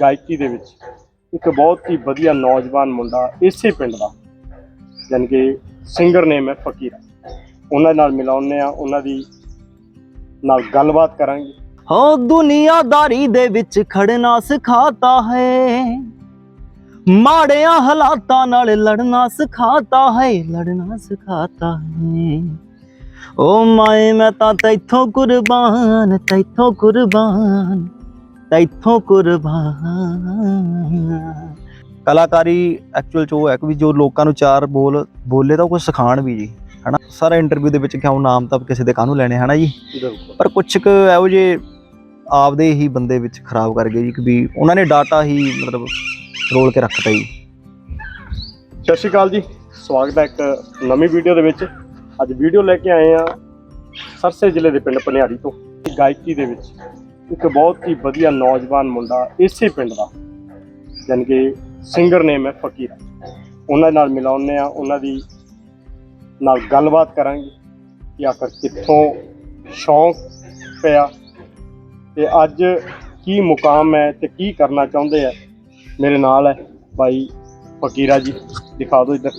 ਗਾਇਕੀ ਦੇ ਵਿੱਚ ਇੱਕ ਬਹੁਤ ਹੀ ਵਧੀਆ ਨੌਜਵਾਨ ਮੁੰਡਾ ਇਸੇ ਪਿੰਡ ਦਾ ਯਾਨੀ ਕਿ ਸਿੰਗਰ ਨੇਮ ਹੈ ਫਕੀਰਾ ਉਹਨਾਂ ਨਾਲ ਮਿਲਾਉਂਦੇ ਆ ਉਹਨਾਂ ਦੀ ਨਾਲ ਗੱਲਬਾਤ ਕਰਾਂਗੇ। ਹੋ, ਦੁਨੀਆਦਾਰੀ ਦੇ ਵਿੱਚ ਖੜਨਾ ਸਿਖਾਤਾ ਹੈ। ਮਾੜਿਆਂ ਹਾਲਾਤਾਂ ਨਾਲ ਲੜਨਾ ਸਿਖਾਤਾ ਹੈ, ਲੜਨਾ ਸਿਖਾਤਾ ਹੈ। ਓ ਮਾਏ, ਮੈਂ ਤਾਂ ਤੈਥੋਂ ਕੁਰਬਾਨ ਤੈਥੋਂ ਕੁਰਬਾਨ। ਤੈਥੋਂ ਕੁਰਬਾਨ ਕਲਾਕਾਰੀ ਐਕਚੁਅਲ ਚ ਉਹ ਹੈ ਕਿ ਜੋ ਲੋਕਾਂ ਨੂੰ ਚਾਰ ਬੋਲ ਬੋਲੇ ਤਾਂ ਕੁਝ ਸਿਖਾਣ ਵੀ ਜੀ ਹਨਾ? ਸਾਰਾ ਇੰਟਰਵਿਊ ਦੇ ਵਿੱਚ ਕਿਉਂ ਨਾਮ ਤਾਂ ਕਿਸੇ ਦੇ ਕਾਹਨੂੰ ਲੈਣੇ ਹਨਾ ਜੀ? ਪਰ ਕੁਝ ਕੁ ਇਹੋ ਜਿਹੇ ਆਪਦੇ ਹੀ ਬੰਦੇ ਵਿੱਚ ਖਰਾਬ ਕਰ ਗਏ ਜੀ ਕਿ ਵੀ ਉਹਨਾਂ ਨੇ ਡਾਟਾ ਹੀ ਮਤਲਬ ਰੋਲ ਕੇ ਰੱਖਤਾ ਜੀ। ਸਤਿ ਸ਼੍ਰੀ ਅਕਾਲ ਜੀ। ਸਵਾਗਤ ਹੈ ਇੱਕ ਨਵੀਂ ਵੀਡੀਓ ਦੇ ਵਿੱਚ। ਅੱਜ ਵੀਡੀਓ ਲੈ ਕੇ ਆਏ ਆ ਸਰਸੇ ਜ਼ਿਲ੍ਹੇ ਦੇ ਪਿੰਡ ਪਨਿਆਰੀ ਤੋਂ ਗਾਇਕੀ ਦੇ ਵਿੱਚ। ਇੱਕ ਬਹੁਤ ਹੀ ਵਧੀਆ ਨੌਜਵਾਨ ਮੁੰਡਾ ਇਸੇ ਪਿੰਡ ਦਾ ਯਾਨੀ ਕਿ ਸਿੰਗਰ ਨੇਮ ਹੈ ਫਕੀਰਾ। ਉਹਨਾਂ ਨਾਲ ਮਿਲਾਉਂਦੇ ਆ ਉਹਨਾਂ ਦੀ ਨਾਲ ਗੱਲਬਾਤ ਕਰਾਂਗੇ ਕਿ ਆਖਰ ਕਿੱਥੋਂ ਸ਼ੌਂਕ ਪਿਆ ਤੇ ਅੱਜ ਕੀ ਮੁਕਾਮ ਹੈ ਤੇ ਕੀ ਕਰਨਾ ਚਾਹੁੰਦੇ ਆ। ਮੇਰੇ ਨਾਲ ਹੈ ਭਾਈ ਫਕੀਰਾ ਜੀ, ਦਿਖਾ ਦਿਓ ਇੱਧਰ।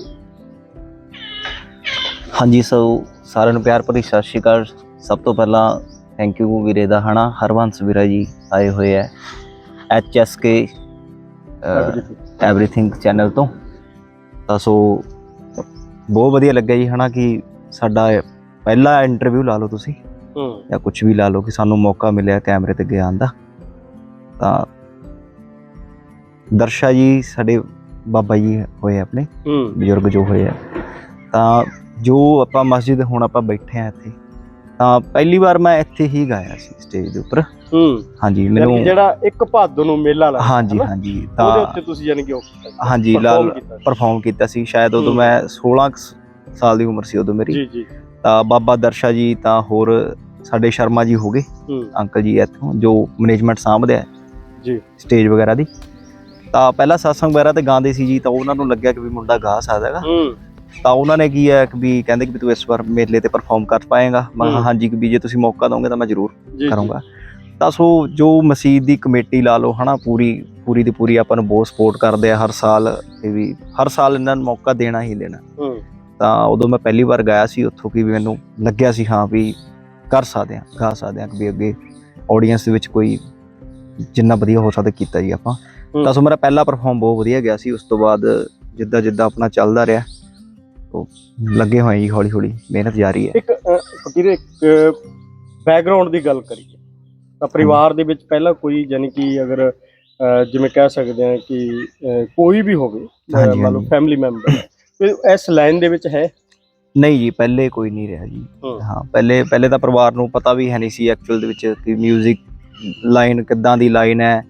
ਹਾਂਜੀ, ਸੋ ਸਾਰਿਆਂ ਨੂੰ ਪਿਆਰ ਭਰੀ ਸਤਿ ਸ਼੍ਰੀ ਅਕਾਲ। ਸਭ ਤੋਂ ਪਹਿਲਾਂ ਥੈਂਕ ਯੂ ਵੀਰੇ ਦਾ ਹਨਾ? ਹਰਵੰਸ ਵੀਰਾ ਜੀ ਆਏ ਹੋਏ ਹੈ ਕੇ ਐਵਰੀਥਿੰਗ ਚੈਨਲ ਤੋਂ। ਤਾਂ ਸੋ ਬਹੁਤ ਵਧੀਆ ਲੱਗਿਆ ਜੀ ਹਨਾ ਕਿ ਸਾਡਾ ਪਹਿਲਾ ਇੰਟਰਵਿਊ ਲਾ ਲਓ ਤੁਸੀਂ। ਹੂੰ। ਜਾਂ ਕੁਝ ਵੀ ਲਾ ਲਓ ਕਿ ਸਾਨੂੰ ਮੌਕਾ ਮਿਲਿਆ ਕੈਮਰੇ ਤੇ ਗਿਆਨ ਦਾ। ਤਾਂ ਦਰਸ਼ਾ ਜੀ ਸਾਡੇ ਬਾਬਾ ਜੀ ਹੋਏ ਆਪਣੇ। ਬਜ਼ੁਰਗ ਜੋ ਹੋਏ ਆ। ਤਾਂ ਜੋ ਆਪਾਂ ਮਸਜਿਦ ਹੁਣ ਆਪਾਂ ਬੈਠੇ ਆ ਇੱਥੇ ਤਾਂ ਪਹਿਲੀ ਵਾਰ ਮੈਂ ਇੱਥੇ ਹੀ ਗਾਇਆ ਸੀ ਸਟੇਜ ਦੇ ਉੱਪਰ। ਹੂੰ। ਹਾਂਜੀ ਮੈਨੂੰ ਜਿਹੜਾ ਇੱਕ ਭਾਦੋ ਨੂੰ ਮੇਲਾ ਲੱਗਦਾ ਹਾਂਜੀ? ਹਾਂਜੀ ਉਹਦੇ ਤਾਂ ਉੱਤੇ ਤੁਸੀਂ ਯਾਨੀ ਕਿ ਹਾਂਜੀ ਲਾਲ। ਪਰਫਾਰਮ ਕੀਤਾ ਸੀ। ਸ਼ਾਇਦ ਉਦੋਂ। ਮੈਂ 16 ਕੁ ਸਾਲ ਦੀ ਉਮਰ ਸੀ ਉਦੋਂ ਮੇਰੀ। ਜੀ ਜੀ। ਤਾਂ ਬਾਬਾ ਦਰਸ਼ਾ ਜੀ ਤਾਂ ਹੋਰ ਸਾਡੇ ਸ਼ਰਮਾ ਜੀ ਹੋ ਗਏ। ਹੂੰ। ਅੰਕਲ ਜੀ ਇੱਥੋਂ ਜੋ ਮੈਨੇਜਮੈਂਟ ਸਾਂਭਦੇ ਆ। ਜੀ। ਸਟੇਜ ਵਗੈਰਾ ਦੀ। ਤਾਂ ਪਹਿਲਾਂ satsang ਵਗੈਰਾ ਤੇ ਗਾਉਂਦੇ ਸੀ ਜੀ ਤਾਂ ਉਹਨਾਂ ਨੂੰ ਲੱਗਿਆ ਕਿ ਵੀ ਮੁੰਡਾ ਗਾ ਸਕਦਾ ਹੈਗਾ। ਹੂੰ। ਤਾਂ ਉਹਨਾਂ ਨੇ ਕੀ ਹੈ ਕਿ ਵੀ ਕਹਿੰਦੇ ਕਿ ਵੀ ਤੂੰ ਇਸ ਵਾਰ ਮੇਲੇ ਤੇ ਪਰਫਾਰਮ ਕਰ ਪਾਏਗਾ ਮੈਂ ਕਿਹਾ ਹੂੰ। ਹਾਂਜੀ ਕਿ ਵੀ ਜੇ ਤੁਸੀਂ ਮੌਕਾ ਦੋਗੇ ਤਾਂ ਮੈਂ ਜ਼ਰੂਰ। ਕਰੂੰਗਾ ਤਾਂ ਸੋ ਜੋ ਮਸਜਿਦ ਦੀ ਕਮੇਟੀ ਲਾ ਲਓ ਹਨਾ ਪੂਰੀ ਪੂਰੀ ਦੀ ਪੂਰੀ ਆਪਾਂ ਨੂੰ ਬਹੁਤ ਸਪੋਰਟ ਕਰਦੇ ਆ ਹਰ ਸਾਲ ਤੇ ਵੀ ਹਰ ਸਾਲ ਇਹਨਾਂ ਨੂੰ ਮੌਕਾ ਦੇਣਾ ਹੀ ਦੇਣਾ ਤਾਂ ਉਦੋਂ ਮੈਂ ਪਹਿਲੀ ਵਾਰ ਗਾਇਆ ਸੀ ਉੱਥੋਂ ਕਿ ਵੀ ਮੈਨੂੰ ਲੱਗਿਆ ਸੀ ਹਾਂ ਵੀ ਕਰ ਸਕਦੇ ਆ ਗਾ ਸਕਦੇ ਆ ਕਿ ਵੀ ਅੱਗੇ ਆਡੀਅנס ਦੇ ਵਿੱਚ ਕੋਈ ਜਿੰਨਾ ਵਧੀਆ ਹੋ ਸਕਦਾ ਕੀਤਾ ਜੀ ਆਪਾਂ। ਤਾਂ ਸੋ ਮੇਰਾ ਪਹਿਲਾ ਪਰਫਾਰਮ ਬਹੁਤ ਵਧੀਆ ਗਿਆ ਸੀ ਉਸ ਤੋਂ ਬਾਅਦ ਜਿੱਦਾਂ ਜਿੱਦਾਂ ਆਪਣਾ ਚੱਲਦਾ ਰਿਹਾ ਉਹ ਲੱਗੇ ਹੋਏ ਜੀ ਹੌਲੀ ਹੌਲੀ ਮਿਹਨਤ ਜਾਰੀ ਹੈ। ਇੱਕ ਫਕੀਰ ਇੱਕ ਬੈਕਗ੍ਰਾਉਂਡ ਦੀ ਗੱਲ ਕਰੀਏ ਤਾਂ ਪਰਿਵਾਰ ਦੇ ਵਿੱਚ ਪਹਿਲਾਂ ਕੋਈ ਯਾਨੀ ਕਿ ਅਗਰ ਜਿਵੇਂ ਕਹਿ ਸਕਦੇ ਹਾਂ ਕਿ ਕੋਈ ਵੀ ਹੋਵੇ ਮੰਨ ਲਓ। ਫੈਮਿਲੀ ਮੈਂਬਰ ਇਸ ਲਾਈਨ ਦੇ ਵਿੱਚ ਹੈ? ਨਹੀਂ ਜੀ ਪਹਿਲੇ ਕੋਈ ਨਹੀਂ ਰਿਹਾ ਜੀ। ਹੂੰ। ਪਹਿਲੇ ਪਹਿਲੇ ਤਾਂ ਪਰਿਵਾਰ ਨੂੰ ਪਤਾ ਵੀ ਹੈ ਨਹੀਂ ਸੀ ਐਕਚੁਅਲ ਦੇ ਵਿੱਚ ਕਿ 뮤직 ਲਾਈਨ ਕਿੱਦਾਂ ਦੀ ਲਾਈਨ ਹੈ।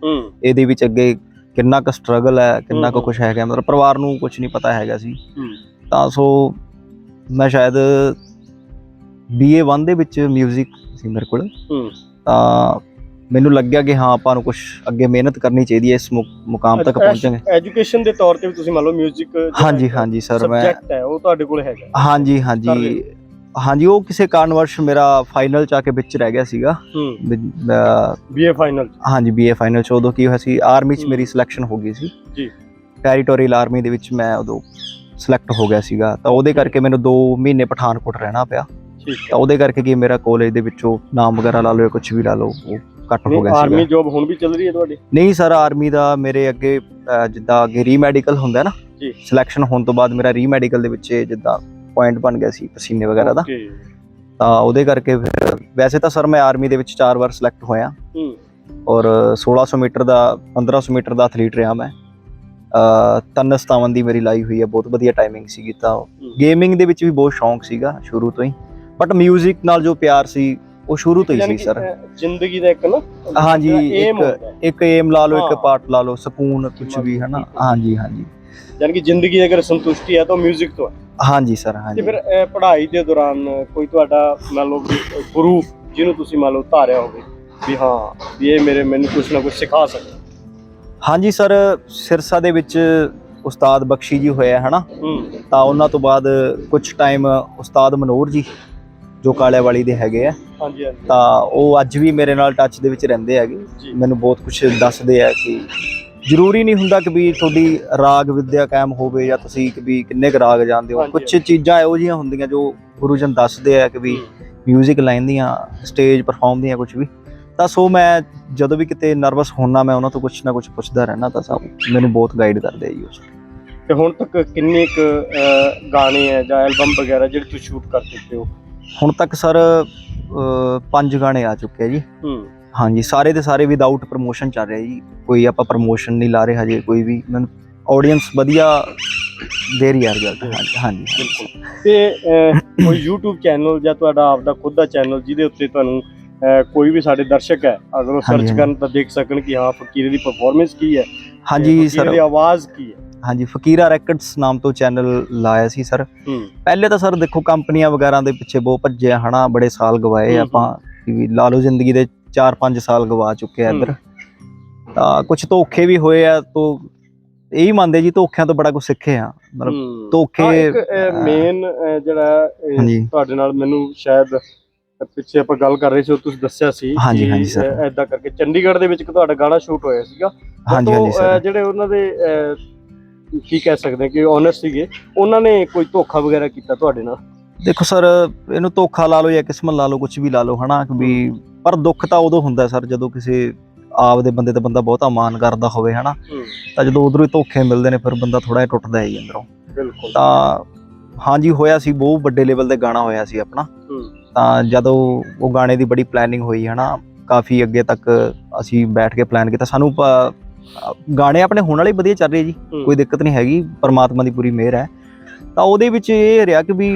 ਇਹਦੇ ਵਿੱਚ ਅੱਗੇ ਕਿੰਨਾ ਕੁ ਸਟਰਗਲ ਹੈ ਕਿੰਨਾ ਕੁ। ਕੁਝ ਹੈਗਾ ਮਤਲਬ ਪਰਿਵਾਰ ਨੂੰ ਕੁਝ ਨਹੀਂ ਪਤਾ ਹੈਗਾ ਸੀ। ਤਾਂ ਸੋ ਮੈਂ ਸ਼ਾਇਦ ਬੀਏ 1 ਦੇ ਵਿੱਚ 뮤직 ਸੀ ਮੇਰੇ ਕੋਲ ਹੂੰ ਤਾਂ ਮੈਨੂੰ ਲੱਗਿਆ ਕਿ ਹਾਂ ਆਪਾਂ ਨੂੰ ਕੁਝ ਅੱਗੇ ਮਿਹਨਤ ਕਰਨੀ ਚਾਹੀਦੀ ਹੈ ਇਸ ਮੁ- ਮੁਕਾਮ ਤੱਕ ਪਹੁੰਚਾਂਗੇ ਐਜੂਕੇਸ਼ਨ ਦੇ ਤੌਰ ਤੇ ਵੀ ਤੁਸੀਂ ਮੰਨ ਲਓ 뮤직 ਹਾਂਜੀ ਹਾਂਜੀ ਸਰ ਮੈਂ ਸਬਜੈਕਟ ਹੈ ਉਹ ਤੁਹਾਡੇ ਕੋਲ ਹੈਗਾ ਹਾਂਜੀ ਕਰ ਹਾਂਜੀ ਰਹੇ ਹਾਂਜੀ ਉਹ ਕਿਸੇ ਕਾਰਨਵਰਸ਼ ਮੇਰਾ ਫਾਈਨਲ ਚ ਆ ਕੇ ਵਿੱਚ ਰਹਿ ਗਿਆ ਸੀਗਾ ਹੂੰ ਵੀ, ਅਹ, ਬੀਏ ਫਾਈਨਲ ਹਾਂਜੀ ਬੀਏ ਫਾਈਨਲ ਚ ਉਦੋਂ ਕੀ ਹੋਇਆ ਸੀ ਆਰਮੀ ਚ ਹੂੰ। ਮੇਰੀ ਸਿਲੈਕਸ਼ਨ ਹੋ ਗਈ ਸੀ ਜੀ ਟੈਰੀਟੋਰੀਅਲ ਆਰਮੀ ਦੇ ਵਿੱਚ ਮੈਂ ਉਦੋਂ ਸਿਲੈਕਟ ਹੋ ਗਿਆ ਸੀਗਾ ਤਾਂ ਉਹਦੇ ਕਰਕੇ ਮੈਨੂੰ 2 ਮਹੀਨੇ ਪਠਾਨਕੋਟ ਰਹਿਣਾ ਪਿਆ। ਠੀਕ ਤਾਂ ਉਹਦੇ ਕਰਕੇ ਕੀ ਮੇਰਾ ਕਾਲਜ ਦੇ ਵਿੱਚੋਂ ਨਾਮ ਵਗੈਰਾ ਲਾ ਲਓ ਜਾਂ ਕੁਝ ਵੀ ਲਾ ਲਓ ਉਹ ਘੱਟ ਹੋ ਗਿਆ ਆਰਮੀ ਸੀਗਾ ਜੋਬ ਹੁਣ ਵੀ ਚੱਲ ਰਹੀ ਹੈ ਤੁਹਾਡੀ? ਨਹੀਂ ਸਰ ਆਰਮੀ ਦਾ ਮੇਰੇ ਅੱਗੇ ਅਹ, ਜਿੱਦਾਂ ਅੱਗੇ ਰੀਮੈਡੀਕਲ ਹੁੰਦਾ ਨਾ ਜੀ। ਸਿਲੈਕਸ਼ਨ ਹੋਣ ਤੋਂ ਬਾਅਦ ਮੇਰਾ ਰੀਮੈਡੀਕਲ ਦੇ ਵਿੱਚ ਜਿੱਦਾਂ ਪੁਆਇੰਟ ਬਣ ਗਿਆ ਸੀ ਪਸੀਨੇ ਵਗੈਰਾ ਦਾ। Okay, ਤਾਂ ਉਹਦੇ ਕਰਕੇ ਫਿਰ ਵੈਸੇ ਤਾਂ ਸਰ ਮੈਂ ਆਰਮੀ ਦੇ ਵਿੱਚ ਚਾਰ ਵਾਰ ਸਿਲੈਕਟ ਹੋਇਆ। ਹੂੰ। ਔਰ 1600 ਮੀਟਰ ਦਾ 1500 ਮੀਟਰ ਦਾ ਐਥਲੀਟ ਰਿਹਾ ਮੈਂ। ਤਿੰਨ ਸਤਾਵਨ ਦੀ ਮੇਰੀ ਲਾਈ ਹੋਈ ਹੈ ਬਹੁਤ ਵਧੀਆ ਟਾਈਮਿੰਗ ਸੀਗੀ ਤਾਂ ਗੇਮਿੰਗ ਦੇ ਵਿੱਚ ਵੀ ਬਹੁਤ ਸ਼ੌਂਕ ਸੀਗਾ ਸ਼ੁਰੂ ਤੋਂ ਹੀ ਬਟ 뮤직 ਨਾਲ ਜੋ ਪਿਆਰ ਸੀ ਉਹ ਸ਼ੁਰੂ ਤੋਂ ਹੀ ਯਾਨੀ ਸੀ ਕਿ, ਸਰ ਅ, ਜ਼ਿੰਦਗੀ ਦਾ ਇੱਕ ਨਾ ਹਾਂਜੀ, ਏਮ ਇੱਕ- ਹੁੰਦਾ ਹੈ। ਇੱਕ ਏਮ ਲਾ ਲਓ ਹਾਂ। ਇੱਕ ਪਾਰਟ ਲਾ ਲਓ ਸਕੂਨ ਕੁਝ ਵੀ ਹੈ ਨਾ ਹਾਂਜੀ ਹਾਂਜੀ ਯਾਨੀ ਕਿ ਜ਼ਿੰਦਗੀ ਦੀ ਅਗਰ ਸੰਤੁਸ਼ਟੀ ਹੈ ਤਾਂ 뮤직 ਤੋਂ ਹੈ ਹਾਂਜੀ ਸਰ ਤੇ ਹਾਂਜੀ ਫਿਰ ਅ, ਪੜ੍ਹਾਈ ਦੇ ਦੌਰਾਨ ਕੋਈ ਤੁਹਾਡਾ ਮੰਨ ਲਓ ਵੀ, ਅ, ਗੁਰੂ ਜਿਹਨੂੰ ਤੁਸੀਂ ਮੰਨ ਲਓ ਧਾਰਿਆ ਹੋਵੇ ਵੀ ਹਾਂ ਵੀ ਇਹ ਮੇਰੇ ਮੈਨੂੰ ਕੁਝ ਨਾ ਕੁਝ ਸਿਖਾ ਸਕਦਾ ਹਾਂਜੀ ਸਰ ਸਿਰਸਾ ਦੇ ਵਿੱਚ ਉਸਤਾਦ ਬਖਸ਼ੀ ਜੀ ਹੋਇਆ ਹੈ। ਨਾ ਤਾਂ ਉਹਨਾਂ ਤੋਂ ਬਾਅਦ ਕੁਝ ਟਾਈਮ ਉਸਤਾਦ ਮਨੋਰ ਜੀ ਜੋ ਕਾਲੇ ਵਾਲੀ ਦੇ ਹੈਗੇ ਆ। ਹਾਂਜੀ ਹਾਂਜੀ। ਤਾਂ ਉਹ ਅੱਜ ਵੀ ਮੇਰੇ ਨਾਲ ਟੱਚ ਦੇ ਵਿੱਚ ਰਹਿੰਦੇ ਹੈਗੇ। ਮੈਨੂੰ ਬਹੁਤ ਕੁਝ ਦੱਸਦੇ ਆ ਕਿ ਜ਼ਰੂਰੀ ਨਹੀਂ ਹੁੰਦਾ ਕਿ ਵੀ ਤੁਹਾਡੀ ਰਾਗ ਵਿਦਿਆ ਕਾਇਮ ਹੋਵੇ ਜਾਂ ਤੁਸੀਂ ਕਿ ਵੀ ਕਿੰਨੇ ਕੁ ਰਾਗ ਜਾਣਦੇ ਹੋ। ਕੁਝ ਚੀਜ਼ਾਂ ਇਹੋ ਜਿਹੀਆਂ ਹੁੰਦੀਆਂ ਜੋ ਗੁਰੂ ਜਨ ਦੱਸਦੇ ਆ ਕਿ ਵੀ 뮤직 ਲਾਈਨ ਦੀਆਂ ਸਟੇਜ ਪਰਫਾਰਮ ਦੀਆਂ ਕੁਝ ਵੀ। ਤਾਂ ਸੋ ਮੈਂ ਜਦੋਂ ਵੀ ਕਿਤੇ ਨਰਵਸ ਹੁੰਨਾ ਮੈਂ ਉਹਨਾਂ ਤੋਂ ਕੁਝ ਨਾ ਕੁਝ ਪੁੱਛਦਾ ਰਹਿਣਾ ਤਾਂ ਸਭ ਮੈਨੂੰ ਬਹੁਤ ਗਾਈਡ ਕਰਦੇ ਆ ਜੀ ਉਸ ਤੇ ਹੁਣ ਤੱਕ ਕਿੰਨੇ ਕੁ ਗਾਣੇ ਆ ਜਾਂ ਐਲਬਮ ਵਗੈਰਾ ਜਿਹੜੇ ਤੁਸੀਂ ਸ਼ੂਟ ਕਰ ਚੁੱਕੇ ਹੋ? ਹੁਣ ਤੱਕ ਸਰ ਪੰਜ ਗਾਣੇ ਆ ਚੁੱਕੇ ਆ ਜੀ। ਹੂੰ। ਹਾਂਜੀ ਸਾਰੇ ਦੇ ਸਾਰੇ ਵਿਦਆਊਟ ਪ੍ਰੋਮੋਸ਼ਨ ਚੱਲ ਰਿਹਾ ਜੀ। ਕੋਈ ਆਪਾਂ ਪ੍ਰੋਮੋਸ਼ਨ ਨਹੀਂ ਲਾ ਰਹੇ ਹਜੇ ਕੋਈ ਵੀ ਮੈਨੂੰ ਆਡੀਅנס ਵਧੀਆ ਦੇ ਰਹੀ ਹੈ ਰਿਜ਼ਲਟ ਹਾਂਜੀ ਹਾਂਜੀ ਬਿਲਕੁਲ। ਤੇ ਕੋਈ YouTube ਚੈਨਲ ਜਾਂ ਤੁਹਾਡਾ ਆਪਦਾ ਖੁਦ ਦਾ ਚੈਨਲ ਜਿਹਦੇ ਉੱਤੇ ਤੁਹਾਨੂੰ ਕੋਈ ਵੀ ਸਾਡੇ ਦਰਸ਼ਕ ਹੈ ਅਗਰ ਉਹ ਸਰਚ ਕਰਨ ਤਾਂ ਦੇਖ ਸਕਣ ਕਿ ਹਾਂ ਫਕੀਰੇ ਦੀ ਪਰਫਾਰਮੈਂਸ ਕੀ ਹੈ ਹਾਂਜੀ ਸਰ। ਦੀ ਆਵਾਜ਼ ਕੀ ਹੈ। ਹਾਂਜੀ ਫਕੀਰਾ ਰੈਕਟਸ ਨਾਮ ਤੋਂ ਚੈਨਲ ਲਾਇਆ ਸੀ ਸਰ। ਪਹਿਲੇ ਤਾਂ ਸਰ ਦੇਖੋ ਕੰਪਨੀਆਂ ਵਗੈਰਾ ਦੇ ਪਿੱਛੇ ਬਹੁਤ ਭੱਜੇ ਆ, ਹਨਾ ਬੜੇ ਸਾਲ ਗਵਾਏ ਆਪਾਂ ਲਾ ਲਓ ਜ਼ਿੰਦਗੀ ਦੇ 4-5 ਸਾਲ ਗਵਾ ਚੁੱਕੇ ਆ ਇੱਧਰ। ਤਾਂ ਕੁਝ ਧੋਖੇ ਵੀ ਹੋਏ ਆ ਤੋਂ ਇਹੀ ਮੰਨਦੇ ਜੀ ਧੋਖਿਆਂ ਤੋਂ ਬੜਾ ਕੁਝ ਸਿੱਖੇ ਆ ਮਤਲਬ। ਧੋਖੇ, ਮੇਨ ਜਿਹੜਾ ਤੁਹਾਡੇ ਨਾਲ ਮੈਨੂੰ ਸ਼ਾਇਦ ਪਿੱਛੇ ਆਪਾਂ ਗੱਲ ਕਰ ਰਹੇ ਸੀ ਉਹ ਤੁਸੀਂ ਦੱਸਿਆ ਸੀ ਹਾਂਜੀ। ਐਦਾਂ ਕਰਕੇ ਚੰਡੀਗੜ੍ਹ ਦੇ ਵਿੱਚ ਇੱਕ ਤੁਹਾਡਾ ਗਾਣਾ ਸ਼ੂਟ ਹੋਇਆ ਸੀਗਾ। ਹਾਂਜੀ ਸਰ। ਜਿਹੜੇ ਉਹਨਾਂ ਦੇ ਕੀ ਕਹਿ ਸਕਦੇ ਕਿ ਓਨਰ ਸੀਗੇ ਉਹਨਾਂ ਨੇ ਕੋਈ ਧੋਖਾ ਵਗੈਰਾ ਕੀਤਾ ਤੁਹਾਡੇ ਨਾਲ? ਦੇਖੋ ਸਰ ਇਹਨੂੰ ਧੋਖਾ ਲਾ ਲਓ ਜਾਂ ਕਿਸਮਤ ਲਾ ਲਓ ਕੁਝ ਵੀ ਲਾ ਲਓ ਹਨਾ ਵੀ ਪਰ ਦੁੱਖ ਤਾਂ ਉਦੋਂ ਹੁੰਦਾ ਸਰ ਜਦੋਂ ਕਿਸੇ ਆਪ ਦੇ ਬੰਦੇ ਤੇ ਬੰਦਾ ਬਹੁਤਾ ਮਾਨ ਕਰਦਾ ਹੋਵੇ ਹਨਾ। ਤਾਂ ਜਦੋਂ ਉਧਰੋਂ ਹੀ ਧੋਖੇ ਮਿਲਦੇ ਨੇ ਫਿਰ ਬੰਦਾ ਥੋੜਾ ਜਿਹਾ ਟੁੱਟਦਾ ਹੈ ਜੀ ਅੰਦਰੋਂ। ਬਿਲਕੁਲ। ਤਾਂ ਹਾਂਜੀ ਹੋਇਆ ਸੀ ਬਹੁਤ ਵੱਡੇ ਲੈਵਲ ਤੇ ਗਾਣਾ ਹੋਇਆ ਸੀ ਆਪਣਾ। ਤਾਂ ਜਦੋਂ ਉਹ ਗਾਣੇ ਦੀ ਬੜੀ ਪਲੈਨਿੰਗ ਹੋਈ ਹਨਾ ਕਾਫੀ ਅੱਗੇ ਤੱਕ ਅਸੀਂ ਬੈਠ ਕੇ ਪਲਾਨ ਕੀਤਾ। ਸਾਨੂੰ ਗਾਣੇ ਆਪਣੇ ਹੋਣ ਵਾਲੇ ਵਧੀਆ ਚੱਲ ਰਹੇ ਜੀ ਹੂੰ। ਕੋਈ ਦਿੱਕਤ ਨਹੀਂ ਹੈਗੀ ਪਰਮਾਤਮਾ ਦੀ ਪੂਰੀ ਮਿਹਰ ਹੈ। ਤਾਂ ਉਹਦੇ ਵਿੱਚ ਇਹ ਰਿਹਾ ਕਿ ਵੀ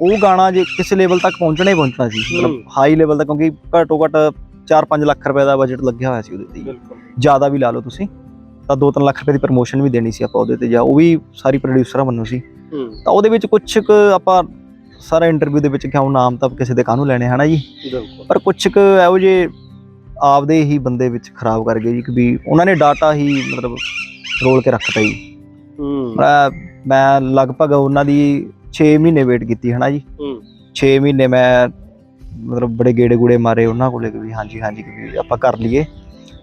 ਉਹ ਗਾਣਾ ਜੇ ਕਿਸੇ ਲੈਵਲ ਤੱਕ ਪਹੁੰਚਣਾ ਹੀ ਪਹੁੰਚਣਾ ਸੀ ਮਤਲਬ ਹੂੰ। ਹਾਈ ਲੈਵਲ ਤੱਕ ਕਿਉਂਕਿ ਘੱਟੋ ਘੱਟ 4-5 ਲੱਖ ਰੁਪਏ ਦਾ ਬਜਟ ਲੱਗਿਆ ਹੋਇਆ ਸੀ ਉਹਦੇ ਤੇ ਜ਼ਿਆਦਾ ਵੀ ਲਾ ਲਓ ਤੁਸੀਂ ਤਾਂ 2-3 ਲੱਖ ਰੁਪਏ ਦੀ ਪ੍ਰਮੋਸ਼ਨ ਵੀ ਦੇਣੀ ਸੀ ਆਪਾਂ ਉਹਦੇ ਤੇ ਜਾਂ ਉਹ ਵੀ ਸਾਰੀ ਪ੍ਰੋਡਿਊਸਰਾਂ ਵੱਲੋਂ ਸੀ। ਹੂੰ। ਤਾਂ ਉਹਦੇ ਵਿੱਚ ਕੁਝ ਕੁ ਆਪਾਂ ਸਾਰਾ ਇੰਟਰਵਿਊ ਦੇ ਵਿੱਚ ਕਿਉਂ ਨਾਮ ਤਾਂ ਕਿਸੇ ਦੇ ਕਾਹਨੂੰ ਲੈਣੇ ਹਨਾ ਜੀ? ਪਰ ਕੁਝ ਕੁ ਇਹੋ ਜਿਹੇ ਆਪਦੇ ਹੀ ਬੰਦੇ ਵਿੱਚ ਖਰਾਬ ਕਰ ਗਏ ਜੀ ਕਿ ਵੀ ਉਹਨਾਂ ਨੇ ਡਾਟਾ ਹੀ ਮਤਲਬ ਰੋਲ ਕੇ ਰੱਖਤਾ ਜੀ। ਹੂੰ। ਮੈਂ ਲਗਭਗ ਉਹਨਾਂ ਦੀ 6 ਮਹੀਨੇ ਵੇਟ ਕੀਤੀ ਹਨਾ ਜੀ? ਹੂੰ। 6 ਮਹੀਨੇ ਮੈਂ ਮਤਲਬ ਬੜੇ ਗੇੜੇ ਗੂੜੇ ਮਾਰੇ ਉਹਨਾਂ ਕੋਲੇ ਵੀ ਹਾਂਜੀ ਹਾਂਜੀ ਕਿ ਆਪਾਂ ਕਰ ਲਈਏ।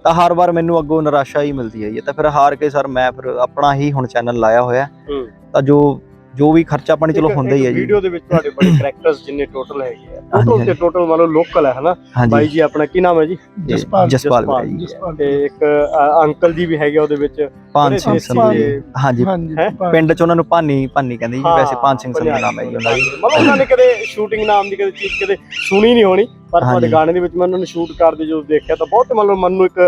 ਤਾਂ ਹਰ ਵਾਰ ਮੈਨੂੰ ਅੱਗੋਂ ਨਿਰਾਸ਼ਾ ਹੀ ਮਿਲਦੀ ਹੈ ਜੀ। ਤਾਂ ਫਿਰ ਹਾਰ ਕੇ ਸਰ ਮੈਂ ਫਿਰ ਆਪਣਾ ਹੀ ਹੁਣ ਚੈਨਲ ਲਾਇਆ ਹੋਇਆ। ਹੂੰ। ਤਾਂ ਜੋ ਜੋ ਵੀ ਖਰਚਾ ਪਾਣੀ ਚਲੋ ਹੁੰਦਾ ਹੀ ਹੈ ਜੀ। ਵੀਡੀਓ ਦੇ ਵਿੱਚ ਤੁਹਾਡੇ ਬੜੇ ਕਰੈਕਟਰਸ ਜਿੰਨੇ ਟੋਟਲ ਹੈਗੇ ਆ। ਟੋਟਲ ਤੇ ਟੋਟਲ ਮੰਨ ਲਓ ਲੋਕਲ ਹੈ ਹਨਾ? ਬਾਈ ਜੀ ਆਪਣਾ ਕੀ ਨਾਮ ਹੈ ਜੀ? ਜਸਪਾਲ ਜਸਪਾਲ ਤੇ ਇੱਕ ਅੰਕਲ ਜੀ ਵੀ ਹੈਗੇ ਉਹਦੇ ਵਿੱਚ। ਪਾਨ ਸਿੰਘ ਸੰਧੂ ਹਾਂਜੀ ਹੈਂ? ਪਿੰਡ ਚ ਉਹਨਾਂ ਨੂੰ ਭਾਨੀ ਭਾਨੀ ਕਹਿੰਦੇ ਜੀ ਵੈਸੇ ਪਾਨ ਸਿੰਘ ਸੰਧੂ ਨਾਮ ਹੈ ਜੀ ਉਹਨਾਂ ਦਾ। ਮਤਲਬ ਉਹਨਾਂ ਨੇ ਕਦੇ ਸ਼ੂਟਿੰਗ ਨਾਮ ਦੀ ਕਦੇ ਚੀਜ਼ ਕਦੇ ਸੁਣੀ ਨਹੀਂ ਹੋਣੀ ਪਰ ਤੁਹਾਡੇ ਹਾਂਜੀ। ਗਾਣੇ ਦੇ ਵਿੱਚ ਮੈਂ ਉਹਨਾਂ ਨੂੰ ਸ਼ੂਟ ਕਰਦੇ ਜਦੋਂ ਦੇਖਿਆ ਤਾਂ ਬਹੁਤ ਮਤਲਬ ਮਨ ਨੂੰ ਇੱਕ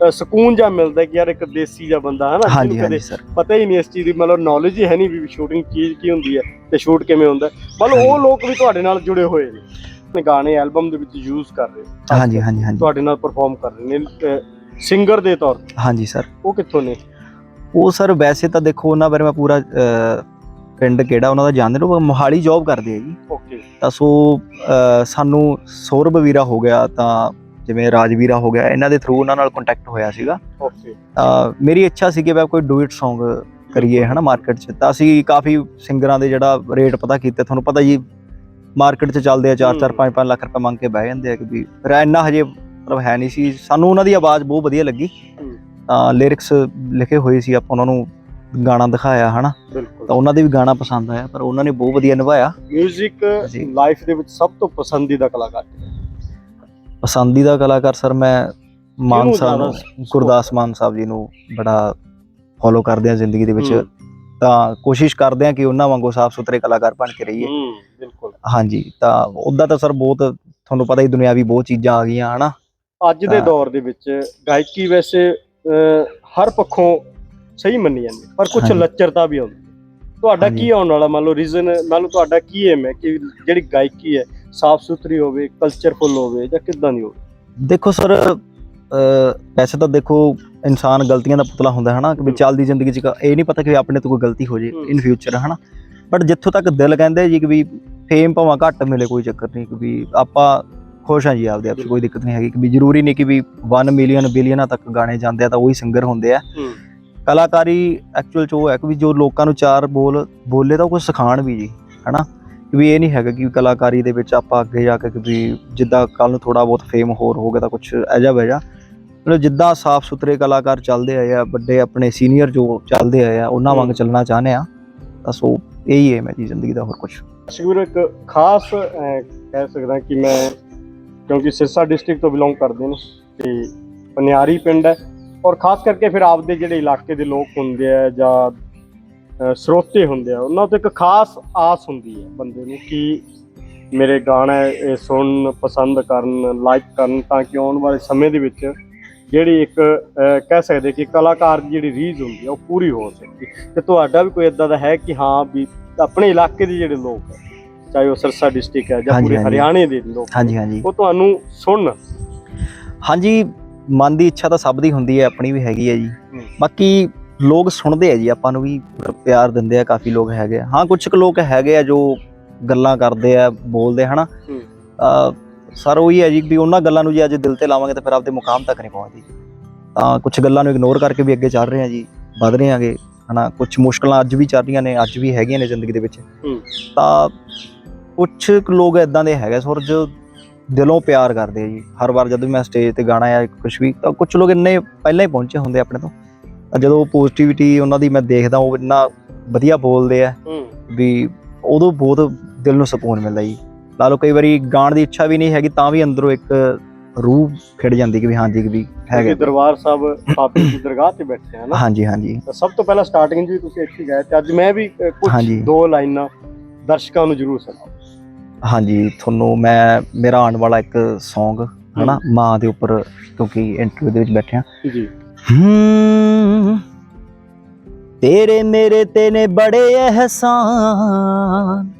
ਅ, ਸਕੂਨ ਜਿਹਾ ਮਿਲਦਾ ਕਿ ਯਾਰ ਇੱਕ ਦੇਸੀ ਜਿਹਾ ਬੰਦਾ ਹੈ ਨਾ ਹਾਂਜੀ ਜਿਹਨੂੰ ਹਾਂਜੀ ਸਰ। ਪਤਾ ਹੀ ਨਹੀਂ ਇਸ ਚੀਜ਼ ਦੀ ਮਤਲਬ ਨੌਲੇਜ ਹੀ ਹੈ ਨਹੀਂ ਵੀ ਸ਼ੂਟਿੰਗ ਚੀਜ਼ ਕੀ ਹੁੰਦੀ ਹੈ ਤੇ ਸ਼ੂਟ ਕਿਵੇਂ ਹੁੰਦਾ ਹੈ। ਮਤਲਬ ਉਹ ਲੋਕ ਵੀ ਤੁਹਾਡੇ ਨਾਲ ਜੁੜੇ ਹੋਏ ਨੇ। ਆਪਣੇ ਗਾਣੇ ਐਲਬਮ ਦੇ ਵਿੱਚ ਯੂਜ਼ ਕਰ ਰਹੇ ਹੋ। ਹਾਂਜੀ ਹਾਂਜੀ ਹਾਂਜੀ। ਤੁਹਾਡੇ ਨਾਲ ਪਰਫਾਰਮ ਕਰ ਰਹੇ ਨੇ ਸਿੰਗਰ ਦੇ ਤੌਰ ਤੇ। ਹਾਂਜੀ ਸਰ। ਉਹ ਕਿੱਥੋਂ ਨੇ? ਉਹ ਸਰ ਵੈਸੇ ਤਾਂ ਦੇਖੋ ਉਹਨਾਂ ਬਾਰੇ ਮੈਂ ਪੂਰਾ ਪਿੰਡ ਕਿਹੜਾ ਉਹਨਾਂ ਦਾ ਜਾਣਦੇ ਨੇ ਉਹ ਮੋਹਾਲੀ ਜੌਬ ਕਰਦੇ ਆ ਜੀ। ਓਕੇ ਤਾਂ ਸੋ ਸਾਨੂੰ ਸੌਰਭ ਵੀਰਾ ਹੋ ਗਿਆ ਤਾਂ ਜਿਵੇਂ ਰਾਜਵੀਰਾ ਹੋ ਗਿਆ ਇਹਨਾਂ ਦੇ ਥਰੂ ਉਹਨਾਂ ਨਾਲ ਕੰਟੈਕਟ ਹੋਇਆ ਸੀਗਾ। ਓਕੇ ਤਾਂ ਮੇਰੀ ਇੱਛਾ ਸੀ ਕਿ ਮੈਂ ਕੋਈ ਡੂਇਟ Song ਕਰੀਏ ਹਨਾ ਮਾਰਕੀਟ 'ਚ। ਤਾਂ ਅਸੀਂ ਕਾਫੀ ਸਿੰਗਰਾਂ ਦੇ ਜਿਹੜਾ ਰੇਟ ਪਤਾ ਕੀਤੇ ਤੁਹਾਨੂੰ ਪਤਾ ਜੀ ਮਾਰਕੀਟ 'ਚ ਚੱਲਦੇ ਆ 4 4 ਹੂੰ। 5 5 ਲੱਖ ਰੁਪਏ ਮੰਗ ਕੇ ਬਹਿ ਜਾਂਦੇ ਆ ਕਿ ਵੀ ਫਿਰ ਇੰਨਾ ਹਜੇ ਮਤਲਬ ਹੈ ਨਹੀਂ ਸੀ। ਸਾਨੂੰ ਉਹਨਾਂ ਦੀ ਆਵਾਜ਼ ਬਹੁਤ ਵਧੀਆ ਲੱਗੀ। ਲਿਰਿਕਸ ਲਿਖੇ ਹੋਏ ਸੀ ਆਪਾਂ ਉਹਨਾਂ ਨੂੰ ਗਾਣਾ ਦਿਖਾਇਆ ਹਨਾ? ਬਿਲਕੁਲ। ਤਾਂ ਉਹਨਾਂ ਦੇ ਵੀ ਗਾਣਾ ਪਸੰਦ ਆਇਆ ਪਰ ਉਹਨਾਂ ਨੇ ਬਹੁਤ ਵਧੀਆ ਨਿਭਾਇਆ। ਮਿਊਜ਼ਿਕ ਜੀ। ਲਾਈਫ ਦੇ ਵਿੱਚ ਸਭ ਤੋਂ ਪਸੰਦੀਦਾ ਕਲਾਕਾਰ ਪਸੰਦੀਦਾ ਕਲਾਕਾਰ ਸਰ ਮੈਂ ਮਾਨ ਕਿਹਨੂੰ ਸਾਹਿਬ ਨੂੰ ਗੁਰਦਾਸ ਮਾਨ ਸਾਹਿਬ ਜੀ ਨੂੰ ਬੜਾ ਫੋਲੋ ਕਰਦੇ ਆ ਜ਼ਿੰਦਗੀ ਦੇ ਵਿੱਚ। ਹੂੰ। ਤਾਂ ਕੋਸ਼ਿਸ਼ ਕਰਦੇ ਆ ਕਿ ਉਹਨਾਂ ਵਾਂਗੂ ਸਾਫ਼ ਸੁਥਰੇ ਕਲਾਕਾਰ ਬਣ ਕੇ ਰਹੀਏ। ਹੂੰ ਬਿਲਕੁਲ। ਹਾਂਜੀ ਤਾਂ ਉਹਦਾ ਤਾਂ ਸਰ ਬਹੁਤ ਤੁਹਾਨੂੰ ਪਤਾ ਹੀ ਦੁਨਿਆਵੀ ਬਹੁਤ ਚੀਜ਼ਾਂ ਆ ਗਈਆਂ ਹਨਾ? ਅੱਜ ਦੇ ਹਾਂ। ਦੌਰ ਦੇ ਵਿੱਚ ਗਾਇਕੀ ਵੈਸੇ ਹਰ ਪੱਖੋਂ ਸਹੀ ਮੰਨੀ ਜਾਂਦੀ ਪਰ ਕੁਝ। ਲੱਚਰਤਾ ਵੀ ਆਉਂਦੀ ਤੁਹਾਡਾ। ਕੀ ਆਉਣ ਵਾਲਾ ਮੰਨ ਲਓ ਰੀਜ਼ਨ ਮੰਨ ਲਓ ਤੁਹਾਡਾ ਕੀ ਏਮ ਹੈ ਕਿ ਜਿਹੜੀ ਗਾਇਕੀ ਹੈ ਸਾਫ਼ ਸੁਥਰੀ ਹੋਵੇ ਕਲਚਰਫੁਲ ਹੋਵੇ ਜਾਂ ਕਿੱਦਾਂ ਦੀ ਹੋਵੇ ਦੇਖੋ ਸਰ ਵੈਸੇ ਤਾਂ ਦੇਖੋ ਇਨਸਾਨ ਗਲਤੀਆਂ ਦਾ ਪੁਤਲਾ ਹੁੰਦਾ ਹੈ ਹਨਾ ਕਿ। ਚੱਲਦੀ ਜ਼ਿੰਦਗੀ 'ਚ ਇਹ ਨਹੀਂ ਪਤਾ ਕਿ ਆਪਣੇ ਤੋਂ ਕੋਈ ਗਲਤੀ ਹੋ ਜੇ ਹੂੰ। ਇਨ ਫਿਊਚਰ ਹਨਾ ਬਟ ਜਿੱਥੋਂ ਤੱਕ ਦਿਲ ਕਹਿੰਦੇ ਜੀ ਕਿ ਵੀ ਫੇਮ ਭਾਵੇਂ ਘੱਟ ਮਿਲੇ ਕੋਈ ਚੱਕਰ ਨਹੀਂ ਕਿ ਵੀ ਆਪਾਂ ਖੁਸ਼ ਹਾਂ ਜੀ ਆਪਦੇ ਆਪ 'ਚ ਕੋਈ ਦਿੱਕਤ ਨਹੀਂ ਹੈਗੀ। ਕਿ ਵੀ ਜ਼ਰੂਰੀ ਨਹੀਂ ਕਿ ਵੀ 1 ਮਿਲੀਅਨ ਬਿਲੀਅਨਾਂ ਤੱਕ ਗਾਣੇ ਜਾਂਦੇ ਆ ਤਾਂ ਉਹੀ ਸਿੰਗਰ ਹੁੰਦੇ ਆ। ਕਲਾਕਾਰੀ ਐਕਚੁਅਲ ਚ ਉਹ ਹੈ ਕਿ ਵੀ ਜੋ ਲੋਕਾਂ ਨੂੰ ਚਾਰ ਬੋਲ ਬੋਲੇ ਤਾਂ ਉਹ ਕੁਝ ਸਿਖਾਣ ਵੀ ਜੀ ਹਨਾ? ਕਿ ਵੀ ਇਹ ਨਹੀਂ ਹੈਗਾ ਕਿ ਕਲਾਕਾਰੀ ਦੇ ਵਿੱਚ ਆਪਾਂ ਅੱਗੇ ਜਾ ਕੇ ਕਿ ਵੀ ਜਿੱਦਾਂ ਕੱਲ ਨੂੰ ਥੋੜਾ ਬਹੁਤ ਫੇਮ ਹੋਰ ਹੋ ਗਿਆ ਤਾਂ ਕੁਝ ਐਜਾ ਵੈਜਾ ਮਤਲਬ ਜਿੱਦਾਂ ਸਾਫ਼ ਸੁਥਰੇ ਕਲਾਕਾਰ ਚੱਲਦੇ ਆਏ ਆ ਵੱਡੇ ਆਪਣੇ ਸੀਨੀਅਰ ਜੋ ਚੱਲਦੇ ਆਏ ਆ ਉਹਨਾਂ ਵਾਂਗ। ਚੱਲਣਾ ਚਾਹੁੰਦੇ ਆ। ਤਾਂ ਸੋ ਇਹੀ ਹੈ ਮੇਰੀ ਜ਼ਿੰਦਗੀ ਦਾ ਹੋਰ ਕੁਝ ਸ਼ਿਵਰ ਇੱਕ ਖਾਸ ਕਹਿ ਸਕਦਾ ਕਿ ਮੈਂ ਕਿਉਂਕਿ ਸਿਰਸਾ ਡਿਸਟ੍ਰਿਕਟ ਤੋਂ ਬਿਲੋਂਗ ਕਰਦੇ ਨੇ ਤੇ ਪਨਿਆਰੀ ਪਿੰਡ ਹੈ। ਔਰ ਖਾਸ ਕਰਕੇ ਫਿਰ ਆਪਦੇ ਜਿਹੜੇ ਇਲਾਕੇ ਦੇ ਲੋਕ ਹੁੰਦੇ ਆ ਜਾਂ ਸਰੋਤੇ ਹੁੰਦੇ ਆ, ਉਹਨਾਂ ਤੋਂ ਇੱਕ ਖਾਸ ਆਸ ਹੁੰਦੀ ਹੈ ਬੰਦੇ ਨੂੰ ਕਿ ਮੇਰੇ ਗਾਣੇ ਇਹ ਸੁਣਨ, ਪਸੰਦ ਕਰਨ ਲਾਈਕ ਕਰਨ ਤਾਂ ਕਿ ਆਉਣ ਵਾਲੇ ਸਮੇਂ ਦੇ ਵਿੱਚ ਜਿਹੜੀ ਇੱਕ ਕਹਿ ਸਕਦੇ ਕਿ ਕਲਾਕਾਰ ਦੀ ਜਿਹੜੀ ਰੀਝ ਹੁੰਦੀ ਹੈ ਉਹ ਪੂਰੀ ਹੋ ਸਕੇ। ਤੇ ਤੁਹਾਡਾ ਵੀ ਕੋਈ ਇਦਾਂ ਦਾ ਹੈ ਕਿ ਹਾਂ ਵੀ ਆਪਣੇ ਇਲਾਕੇ ਦੇ ਜਿਹੜੇ ਲੋਕ ਹੈ ਚਾਹੇ ਉਹ ਸਰਸਾ ਡਿਸਟ੍ਰਿਕਟ ਹੈ ਜਾਂ ਪੂਰੇ। ਹਰਿਆਣੇ ਦੇ ਲੋਕ ਹਾਂਜੀ ਹਾਂਜੀ। ਉਹ ਤੁਹਾਨੂੰ ਸੁਣਨ। ਹਾਂਜੀ ਮਨ ਦੀ ਇੱਛਾ ਤਾਂ ਸਭ ਦੀ ਹੁੰਦੀ ਹੈ ਆਪਣੀ ਵੀ ਹੈਗੀ ਹੈ ਜੀ। ਬਾਕੀ ਲੋਕ ਸੁਣਦੇ ਆ ਜੀ ਆਪਾਂ ਨੂੰ ਵੀ ਪਿਆਰ ਦਿੰਦੇ ਆ ਕਾਫੀ ਲੋਕ ਹੈਗੇ ਆ। ਹਾਂ ਕੁਝ ਕੁ ਲੋਕ ਹੈਗੇ ਆ ਜੋ ਗੱਲਾਂ ਕਰਦੇ ਆ ਬੋਲਦੇ ਹਨਾ? ਸਰ ਉਹੀ ਹੈ ਜੀ ਵੀ ਉਹਨਾਂ ਗੱਲਾਂ ਨੂੰ ਜੇ ਅੱਜ ਦਿਲ ਤੇ ਲਾਵਾਂਗੇ ਤਾਂ ਫਿਰ ਆਪਦੇ ਮੁਕਾਮ ਤੱਕ ਨਹੀਂ ਪਹੁੰਚਦੀ ਤਾਂ ਕੁਝ ਗੱਲਾਂ ਨੂੰ ਇਗਨੋਰ ਕਰਕੇ ਵੀ ਅੱਗੇ ਚੱਲ ਰਹੇ ਆ ਜੀ ਵਧ ਰਹੇ ਆਗੇ ਹਨਾ? ਕੁਝ ਮੁਸ਼ਕਲਾਂ ਅੱਜ ਵੀ ਚੱਲ ਰਹੀਆਂ ਨੇ ਅੱਜ ਵੀ ਹੈਗੀਆਂ ਨੇ ਜ਼ਿੰਦਗੀ ਦੇ ਵਿੱਚ। ਤਾਂ ਕੁਝ ਲੋਕ ਇਦਾਂ ਦੇ ਹੈਗੇ ਸੁਰਜ ਦਿਲੋਂ ਪਿਆਰ ਕਰਦੇ ਆ ਜੀ। ਹਰ ਵਾਰ ਜਦੋਂ ਵੀ ਮੈਂ ਸਟੇਜ ਤੇ ਗਾਣਾ ਜਾਂ ਕੁਝ ਵੀ ਤਾਂ ਕੁਝ ਲੋਕ ਇੰਨੇ ਪਹਿਲਾਂ ਹੀ ਪਹੁੰਚੇ ਹੁੰਦੇ ਆਪਣੇ ਤੋਂ। ਜਦੋਂ ਪੋਜ਼ਿਟਿਵਿਟੀ ਉਹਨਾਂ ਦੀ ਮੈਂ ਦੇਖਦਾ ਉਹ ਇੰਨਾ ਵਧੀਆ ਬੋਲਦੇ ਆ ਵੀ ਉਦੋਂ ਬਹੁਤ ਦਿਲ ਨੂੰ ਸਕੂਨ ਮਿਲਦਾ ਜੀ। ਲਾ ਲਓ ਕਈ ਵਾਰੀ ਗਾਣ ਦੀ ਇੱਛਾ ਵੀ ਨਹੀਂ ਹੈਗੀ ਤਾਂ ਵੀ ਅੰਦਰੋਂ ਇੱਕ ਰੂਹ ਖਿੜ ਜਾਂਦੀ ਕਿ ਵੀ ਹਾਂਜੀ ਵੀ ਹੈਗਾ। ਦਰਬਾਰ ਸਾਹਿਬ ਬਾਬੇ ਦੀ ਦਰਗਾਹ ਤੇ ਬੈਠੇ ਆ ਨਾ। ਹਾਂਜੀ ਹਾਂਜੀ। ਸਭ ਤੋਂ ਪਹਿਲਾਂ ਸਟਾਰਟਿੰਗ ਵੀ ਤੁਸੀਂ ਇੱਥੇ ਗਏ ਤੇ ਅੱਜ ਮੈਂ ਵੀ ਕੁਝ। ਦੋ ਲਾਈਨਾਂ ਦਰਸ਼ਕਾਂ ਨੂੰ ਜ਼ਰੂਰ ਸੁਣਾਓ ਹਾਂਜੀ ਤੁਹਾਨੂੰ ਮੈਂ ਮੇਰਾ ਆਉਣ ਵਾਲਾ ਇੱਕ Song ਹਨਾ ਮਾਂ ਦੇ ਉੱਪਰ ਕਿਉਂਕਿ ਇੰਟਰਵਿਊ ਦੇ ਵਿੱਚ ਬੈਠੇ ਆ ਜੀ। ਹੂੰ ਤੇਰੇ ਮੇਰੇ ਤੇ ਨੇ ਬੜੇ ਅਹਿਸਾਨ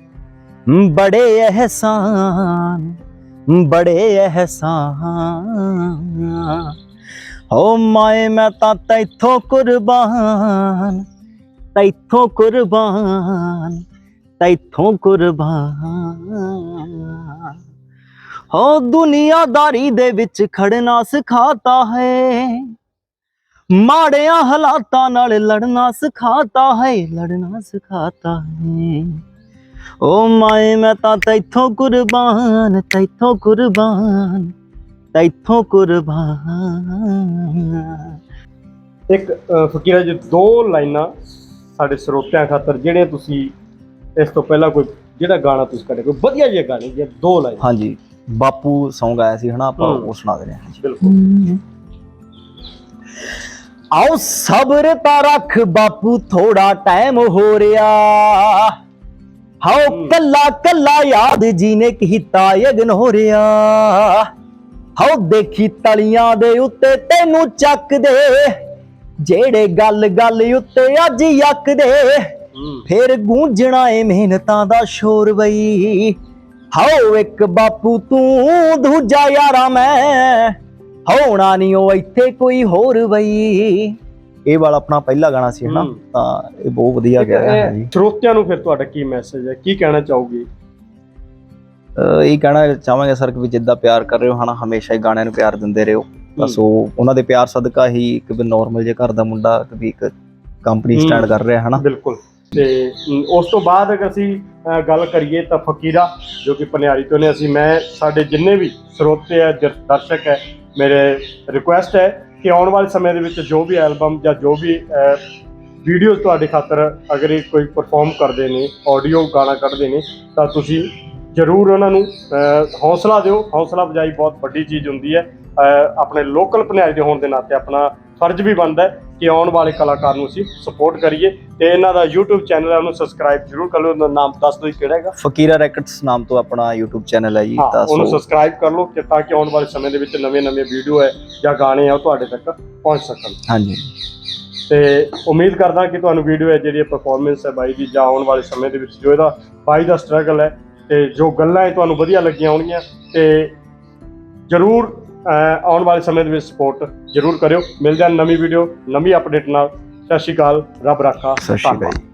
ਬੜੇ ਅਹਿਸਾਨ ਬੜੇ ਅਹਿਸਾਨ। ਹੋ ਮਾਏ ਮੈਂ ਤਾਂ ਤੈਥੋਂ ਕੁਰਬਾਨ ਤੈਥੋਂ ਕੁਰਬਾਨ। ਤੈਥੋਂ ਕੁਰਬਾਨ। ਹੋ ਦੁਨੀਆਦਾਰੀ ਦੇ ਵਿੱਚ ਖੜਨਾ ਸਿਖਾਤਾ ਹੈ। ਮਾੜਿਆਂ ਹਾਲਾਤਾਂ ਨਾਲ ਲੜਨਾ ਸਿਖਾਤਾ ਹੈ। ਲੜਨਾ ਸਿਖਾਤਾ ਹੈ। ਓ ਮਾਏ ਮੈਂ ਤਾਂ ਤੈਥੋਂ ਕੁਰਬਾਨ ਤੈਥੋਂ ਕੁਰਬਾਨ ਤੈਥੋਂ ਕੁਰਬਾਨ। ਇੱਕ ਅਹ, ਫਕੀਰਾ ਜੀ ਦੋ ਲਾਈਨਾਂ ਸਾਡੇ ਸਰੋਤਿਆਂ ਖਾਤਰ ਜਿਹੜੇ ਤੁਸੀਂ ਇਸ ਤੋਂ ਪਹਿਲਾਂ ਕੋਈ ਜਿਹੜਾ ਗਾਣਾ ਤੁਸੀਂ ਕੱਢਿਆ ਕੋਈ ਵਧੀਆ ਜਿਹਾ ਗਾਣੇ ਜੇ ਦੋ ਲਾਈਨਾਂ? ਹਾਂਜੀ ਬਾਪੂ Song ਆਇਆ ਸੀ ਹਨਾ ਆਪਾਂ। ਉਹ ਸੁਣਾ ਦੇ ਰਹੇ ਹਾਂ ਜੀ ਬਿਲਕੁਲ। ਆਓ ਸਬਰ ਤਾਂ ਰੱਖ ਬਾਪੂ ਥੋੜਾ ਟਾਈਮ ਹੋ ਰਿਹਾ। ਹਾਓ। ਕੱਲਾ ਕੱਲਾ ਯਾਦ ਜੀ ਨੇ ਕੀਤਾ ਯਗਨ ਹੋ ਰਿਹਾ। ਹਾਓ ਦੇਖੀ ਤਲੀਆਂ ਦੇ ਉੱਤੇ ਤੈਨੂੰ ਚੱਕਦੇ ਜਿਹੜੇ ਗੱਲ ਗੱਲ ਉੱਤੇ ਅੱਜ ਯੱਕਦੇ ਫੇਰ ਗੂੰਜਣਾ ਏ ਮਿਹਨਤਾਂ ਦਾ ਸ਼ੋਰ ਬਈ। ਹਾਓ ਇੱਕ ਬਾਪੂ ਤੂੰ ਦੂਜਾ ਯਾਰਾ ਮੈਂ। ਹੋਣਾ ਨਹੀਂ ਉਹ ਇੱਥੇ ਕੋਈ ਹੋਰ ਬਈ। ਇਹ ਵਾਲਾ ਆਪਣਾ ਪਹਿਲਾ ਗਾਣਾ ਸੀ ਹਨਾ। ਤਾਂ ਇਹ ਬਹੁਤ ਵਧੀਆ ਗਿਆ ਹੈ ਜੀ। ਸਰੋਤਿਆਂ ਨੂੰ ਫਿਰ ਤੁਹਾਡਾ ਕੀ ਮੈਸੇਜ ਹੈ? ਕੀ ਕਹਿਣਾ ਚਾਹੋਗੇ? ਇਹ ਕਹਿਣਾ ਚਾਹਾਂਗੇ ਸਰ ਕਿ ਜਿੱਦਾਂ ਪਿਆਰ ਕਰ ਰਹੇ ਹੋ ਹਨਾ ਹਮੇਸ਼ਾ ਹੀ ਗਾਣਿਆਂ ਨੂੰ ਪਿਆਰ ਦਿੰਦੇ ਰਹੋ। ਤਾਂ ਹਮ। ਸੋ ਉਹਨਾਂ ਦੇ ਪਿਆਰ ਸਦਕਾ ਹੀ ਇੱਕ ਵੀ ਨਾਰਮਲ ਜੇ ਘਰ ਦਾ ਮੁੰਡਾ ਵੀ ਇੱਕ ਕੰਪਨੀ। ਸਟੈਂਡ ਕਰ ਰਿਹਾ ਹਨਾ। ਬਿਲਕੁਲ। ਤੇ ਉਸ ਤੋਂ ਬਾਅਦ ਅਗਰ ਅਸੀਂ ਗੱਲ ਕਰੀਏ ਤਾਂ ਫਕੀਰਾ ਜੋ ਕਿ ਪਨਿਆਰੀ ਤੋਂ ਨੇ ਅਸੀਂ ਮੈਂ ਸਾਡੇ ਜਿੰਨੇ ਵੀ ਸਰੋਤੇ ਹੈ ਦਰ- ਦਰਸ਼ਕ ਹੈ ਮੇਰੇ ਰਿਕੁਐਸਟ ਹੈ ਕਿ ਆਉਣ ਵਾਲੇ ਸਮੇਂ ਦੇ ਵਿੱਚ ਜੋ ਵੀ ਐਲਬਮ ਜਾਂ ਜੋ ਵੀ ਵੀਡੀਓਜ਼ ਤੁਹਾਡੇ ਖਾਤਰ ਅਗਰ ਇਹ ਕੋਈ ਪਰਫਾਰਮ ਕਰਦੇ ਨੇ ਆਡੀਓ ਗਾਣਾ ਕੱਢਦੇ ਨੇ ਤਾਂ ਤੁਸੀਂ ਜ਼ਰੂਰ ਉਹਨਾਂ ਨੂੰ ਅ, ਹੌਸਲਾ ਦਿਓ। ਹੌਸਲਾ ਬਜਾਈ ਬਹੁਤ ਵੱਡੀ ਚੀਜ਼ ਹੁੰਦੀ ਹੈ ਆਪਣੇ ਲੋਕਲ ਪਨਿਆਰੀ ਦੇ ਹੋਣ ਦੇ ਨਾਤੇ ਆਪਣਾ ਫਰਜ਼ ਵੀ ਬਣਦਾ ਹੈ ਕਿ ਆਉਣ ਵਾਲੇ ਕਲਾਕਾਰ ਨੂੰ ਅਸੀਂ ਸਪੋਰਟ ਕਰੀਏ ਤੇ ਇਹਨਾਂ ਦਾ YouTube ਚੈਨਲ ਹੈ ਉਹਨੂੰ ਸਬਸਕ੍ਰਾਈਬ ਜ਼ਰੂਰ ਕਰ ਲਓ ਉਹਦਾ ਨਾਮ ਦੱਸ ਦਿਓ ਕਿਹੜਾ ਹੈਗਾ। ਫਕੀਰਾ ਰੈਕਟਸ ਨਾਮ ਤੋਂ ਆਪਣਾ YouTube ਚੈਨਲ ਹੈ ਜੀ ਤਾਂ ਉਹਨੂੰ ਸਬਸਕ੍ਰਾਈਬ ਕਰ ਲਓ ਕਿ ਤਾਂ ਕਿ ਆਉਣ ਵਾਲੇ ਸਮੇਂ ਦੇ ਵਿੱਚ ਨਵੇਂ-ਨਵੇਂ ਵੀਡੀਓ ਹੈ ਜਾਂ ਗਾਣੇ ਆ ਉਹ ਤੁਹਾਡੇ ਤੱਕ ਪਹੁੰਚ ਸਕਣ। ਹਾਂਜੀ। ਤੇ ਉਮੀਦ ਕਰਦਾ ਕਿ ਤੁਹਾਨੂੰ ਵੀਡੀਓ ਹੈ ਜਿਹੜੀ ਪਰਫਾਰਮੈਂਸ ਹੈ ਬਾਈ ਦੀ ਜਾਂ ਆਉਣ ਵਾਲੇ ਸਮੇਂ ਦੇ ਵਿੱਚ ਜੋ ਇਹਦਾ ਬਾਈ ਦਾ ਸਟਰਗਲ ਹੈ ਤੇ ਜੋ ਗੱਲਾਂ ਹੈ ਤੁਹਾਨੂੰ ਵਧੀਆ ਲੱਗੀਆਂ ਹੋਣਗੀਆਂ ਤੇ ਜਰੂਰ ਆਉਣ ਵਾਲੇ ਸਮੇਂ ਦੇ ਵਿੱਚ ਸਪੋਰਟ ਜਰੂਰ ਕਰਿਓ। ਮਿਲ ਜਾਣ ਨਵੀਂ ਵੀਡੀਓ ਨਵੀਂ ਅਪਡੇਟ ਨਾਲ। ਸਤਿ ਸ਼੍ਰੀ ਅਕਾਲ, ਰੱਬ ਰਾਖਾ। ਸਤਿ ਸ਼੍ਰੀ ਅਕਾਲ